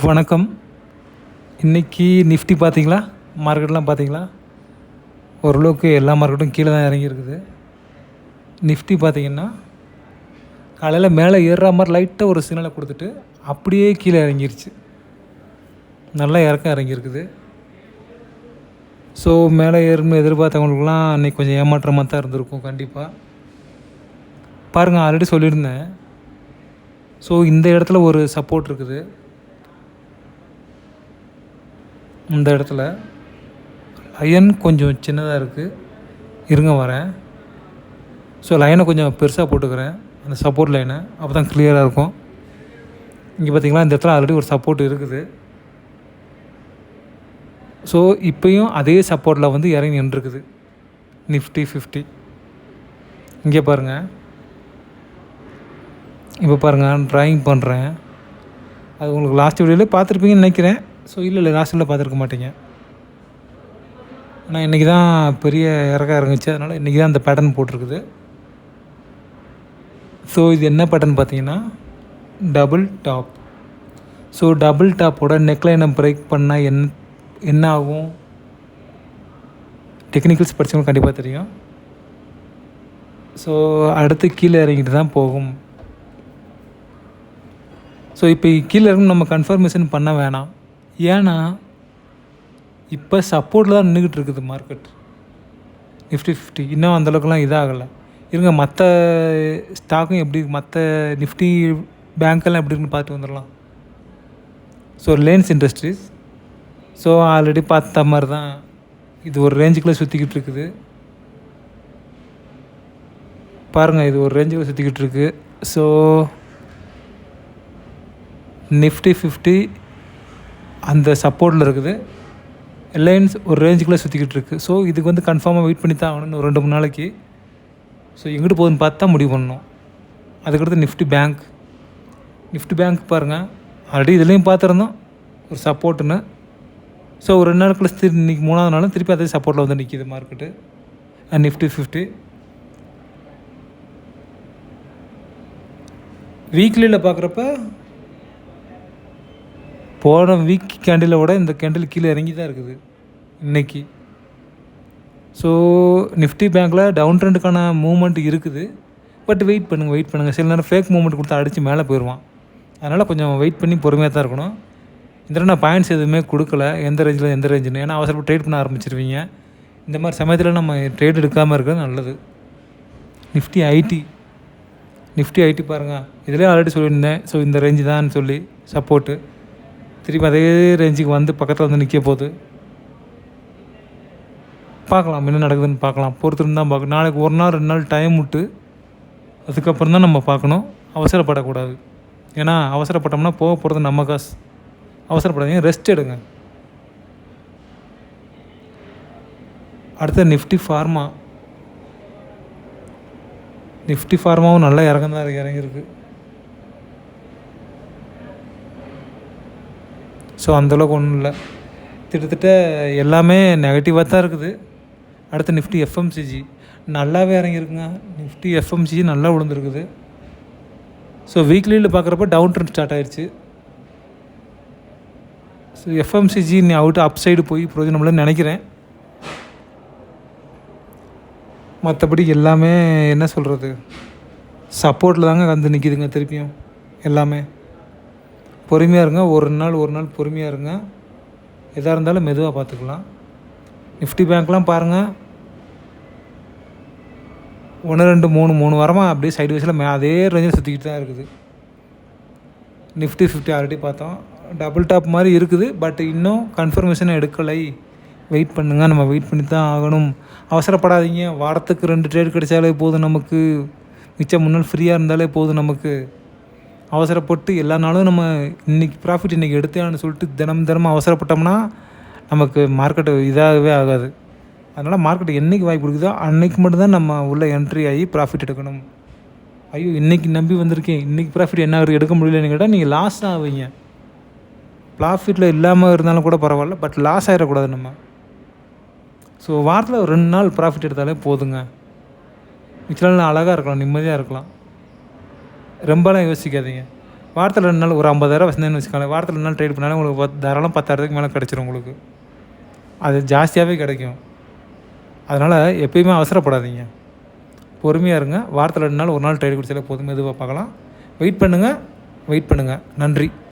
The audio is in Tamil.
வணக்கம். இன்றைக்கி நிஃப்டி பார்த்தீங்களா? மார்க்கெட்லாம் பார்த்தீங்களா? ஓரளவுக்கு எல்லா மார்க்கெட்டும் கீழே தான் இறங்கியிருக்குது. நிஃப்டி பார்த்தீங்கன்னா காலையில் மேலே ஏறுற மாதிரி லைட்டாக ஒரு சிக்னலை கொடுத்துட்டு அப்படியே கீழே இறங்கிருச்சு. நல்லா இறக்கம் இறங்கியிருக்குது. ஸோ மேலே ஏறும்னு எதிர்பார்த்தவங்களுக்குலாம் அன்றைக்கி கொஞ்சம் ஏமாற்றமாக தான் இருந்திருக்கும் கண்டிப்பாக பாருங்கள் ஆல்ரெடி சொல்லியிருந்தேன். ஸோ இந்த இடத்துல ஒரு சப்போர்ட் இருக்குது. இந்த இடத்துல லயன் கொஞ்சம் சின்னதாக இருக்குது இருங்க வரேன். ஸோ லைனை கொஞ்சம் பெருசாக போட்டுக்கிறேன். அந்த சப்போர்ட் லைனை அப்போ தான் கிளியராக இருக்கும். இங்கே பார்த்திங்களா இந்த இடத்துல ஆல்ரெடி ஒரு சப்போர்ட் இருக்குது. ஸோ இப்போயும் அதே சப்போர்ட்டில் வந்து இறங்கி நின்றுருக்குது. நிஃப்டி ஃபிஃப்டி இங்கே பாருங்கள் இப்போ பாருங்கள் ட்ராயிங் பண்ணுறேன் அது உங்களுக்கு லாஸ்ட் வீடியோவில் பார்த்துருப்பீங்கன்னு நினைக்கிறேன். ஸோ இல்லை இல்லை லாஸ்ட் பார்த்துருக்க மாட்டீங்க. ஆனால் இன்றைக்கி தான் பெரிய இறக்கா இறங்குச்சு அதனால் இன்றைக்கி தான் அந்த பேட்டர்ன் போட்டிருக்குது. ஸோ இது என்ன பேட்டர்ன் பார்த்தீங்கன்னா டபுள் டாப் ஸோ டபுள் டாப்போட நெக்லைனை பிரேக் பண்ணால் என் என்ன ஆகும்? டெக்னிக்கல்ஸ் படித்தவங்களுக்கு கண்டிப்பாக தெரியும். ஸோ அடுத்து கீழே இறங்கிட்டு தான் போகும். ஸோ இப்போ கீழே இறங்கும் நம்ம கன்ஃபர்மேஷன் பண்ண வேணாம். ஏன்னா இப்போ சப்போர்ட்டில் தான் நின்றுக்கிட்டு இருக்குது மார்க்கெட் நிஃப்டி ஃபிஃப்டி இன்னும் அந்தளவுக்குலாம் இதாகலை. இருங்க மற்ற ஸ்டாக்கும் எப்படி மற்ற நிஃப்டி பேங்க்கெல்லாம் எப்படி இருக்குன்னு பார்த்து வந்துடலாம். So Reliance industries so already பார்த்த மாதிரி தான் இது ஒரு ரேஞ்சுக்குள்ளே சுற்றிக்கிட்டு இருக்குது. பாருங்கள் இது ஒரு ரேஞ்சுக்குள்ளே சுற்றிக்கிட்டு இருக்குது ஸோ நிஃப்டி ஃபிஃப்டி அந்த சப்போர்ட்டில் இருக்குது. ரிலையன்ஸ் ஒரு ரேஞ்சுக்குள்ளே சுற்றிக்கிட்டு இருக்குது ஸோ இதுக்கு வந்து கன்ஃபார்மாக வெயிட் பண்ணி தான் ஆகணும் ஒரு ரெண்டு மூணு நாளைக்கு. ஸோ எங்கிட்டு போகுதுன்னு பார்த்து தான் முடிவு பண்ணணும். அதுக்கடுத்து நிஃப்டி பேங்க் நிஃப்டி பேங்க் பாருங்கள் ஆல்ரெடி இதுலேயும் பார்த்துருந்தோம். ஒரு சப்போர்ட்டுன்னு ஸோ ஒரு ரெண்டு நாள் கழிச்சு திருப்பி இன்றைக்கி மூணாவது நாளும் திருப்பி அதே சப்போர்ட்டில் வந்து நிற்கிது மார்க்கெட்டு நிஃப்டி ஃபிஃப்டி வீக்லியில் பார்க்குறப்ப போன வீக் கேண்டிலை விட இந்த கேண்டில் கீழே இறங்கி தான் இருக்குது இன்றைக்கி ஸோ நிஃப்டி பேங்க்கில் டவுன் ட்ரெண்டுக்கான மூமெண்ட் இருக்குது. பட் வெயிட் பண்ணுங்கள் வெயிட் பண்ணுங்கள் சில நேரம் ஃபேக் மூமெண்ட் கொடுத்து அடித்து மேலே போயிடுவான். அதனால் கொஞ்சம் வெயிட் பண்ணி பொறுமையாக தான் இருக்கணும். இந்த நான் பாயிண்ட்ஸ் எதுவுமே கொடுக்கல. எந்த ரேஞ்சில் எந்த ரேஞ்சுன்னு ஏன்னா அவசரப்பட்டு ட்ரேட் பண்ண ஆரம்பிச்சிருவீங்க. இந்த மாதிரி சமயத்தில் நம்ம ட்ரேட் எடுக்காமல் இருக்கிறது நல்லது. நிஃப்டி ஐடி நிஃப்டி ஐடி பாருங்கள் இதிலே ஆல்ரெடி சொல்லியிருந்தேன். ஸோ இந்த ரேஞ்சு தான் சொல்லி சப்போர்ட்டு திருப்பி அதே ரேஞ்சுக்கு வந்து பக்கத்தில் வந்து நிற்க போகுது. பார்க்கலாம் என்ன நடக்குதுன்னு பார்க்கலாம். பொறுத்திருந்து தான் பார்க்கணும். நாளைக்கு ஒரு நாள் ரெண்டு நாள் டைம் விட்டு அதுக்கப்புறம் தான் நம்ம பார்க்கணும். அவசரப்படக்கூடாது. ஏன்னா அவசரப்பட்டோம்னா போக போகிறது நம்ம காசு. அவசரப்படாதீங்க ரெஸ்ட் எடுங்க. அடுத்த நிஃப்டி ஃபார்மா நிஃப்டி ஃபார்மாவும் நல்லா இறங்க தான் இறங்கியிருக்கு. ஸோ அந்தளவுக்கு ஒன்றும் இல்லை. கிட்டத்தட்ட எல்லாமே நெகட்டிவாக தான் இருக்குது. அடுத்து நிஃப்டி எஃப்எம்சிஜி நல்லாவே இறங்கியிருக்குங்க. நிஃப்டி எஃப்எம்சிஜி நல்லா விழுந்துருக்குது. ஸோ வீக்லியில் பார்க்குறப்ப டவுன் ட்ரெண்ட் ஸ்டார்ட் ஆயிடுச்சு ஸோ எஃப்எம்சிஜி நீ அவுட் அப் சைடு போய் பிரயோஜனம்லன்னு நினைக்கிறேன். மற்றபடி எல்லாமே என்ன சொல்கிறது சப்போர்ட்டில் தாங்க வந்து நிற்கிதுங்க திருப்பியும். எல்லாமே. பொறுமையாக இருங்க. ஒரு நாள் ஒரு நாள் பொறுமையாக இருங்க. எதாக இருந்தாலும் மெதுவாக பார்த்துக்கலாம் நிஃப்டி பேங்க்லாம் பாருங்கள் ஒன்று ரெண்டு மூணு மூணு வாரமாக அப்படியே சைடு வைஸில் மே அதே ரேஞ்சில் சுற்றிக்கிட்டு தான் இருக்குது. நிஃப்டி ஃபிஃப்டி ஆல்ரெடி பார்த்தோம். டபுள் டாப் மாதிரி இருக்குது பட் இன்னும் கன்ஃபர்மேஷன் எடுக்கலை. வெயிட் பண்ணுங்கள் நம்ம வெயிட் பண்ணி தான் ஆகணும். அவசரப்படாதீங்க. வாரத்துக்கு ரெண்டு ட்ரேட் கிடைச்சாலே போதும் நமக்கு. மிச்சம் முன்னாள் ஃப்ரீயாக இருந்தாலே போதும் நமக்கு. அவசரப்பட்டு எல்லா நாளும் நம்ம இன்றைக்கி ப்ராஃபிட் இன்றைக்கி எடுத்தேன்னு சொல்லிட்டு தினம் தினமும் அவசரப்பட்டோம்னா நமக்கு மார்க்கெட்டு இதாகவே ஆகாது. அதனால் மார்க்கெட் என்றைக்கு வாய்ப்பு கொடுக்குதோ அன்றைக்கி மட்டும்தான் நம்ம உள்ளே என்ட்ரி ஆகி ப்ராஃபிட் எடுக்கணும். ஐயோ இன்றைக்கி நம்பி வந்திருக்கேன். இன்றைக்கி ப்ராஃபிட் என்ன எடுக்க முடியலன்னு கேட்டால் நீங்கள் லாஸ் ஆவீங்க. ப்ராஃபிட்டில் இல்லாமல் இருந்தாலும் கூட பரவாயில்ல பட் லாஸ் ஆகிடக்கூடாது நம்ம. ஸோ வாரத்தில் ஒரு ரெண்டு நாள் ப்ராஃபிட் எடுத்தாலே போதுங்க. மிச்ச நாள் அழகாக இருக்கலாம் நிம்மதியாக இருக்கலாம். ரொம்பலாம் யோசிக்காதீங்க. வாரத்தில் ரெண்டு நாள் ஒரு ஐம்பதாயிரம் வச்சுருந்தேன்னு வச்சுக்கோங்களேன். வாரத்தில் ரெண்டு நாள் ட்ரேட் பண்ணாலும் உங்களுக்கு பத் தாராளம் பத்தாயிரத்துக்கு மேலே கிடச்சிரும் உங்களுக்கு. அது ஜாஸ்தியாகவே கிடைக்கும். அதனால் எப்பயுமே அவசரப்படாதீங்க. பொறுமையாக இருங்க. வாரத்தில் ரெண்டு நாள் ஒரு நாள் ட்ரேட் குடிச்சாலே போதும். மெதுவாக பார்க்கலாம். வெயிட் பண்ணுங்கள் வெயிட் பண்ணுங்கள் நன்றி.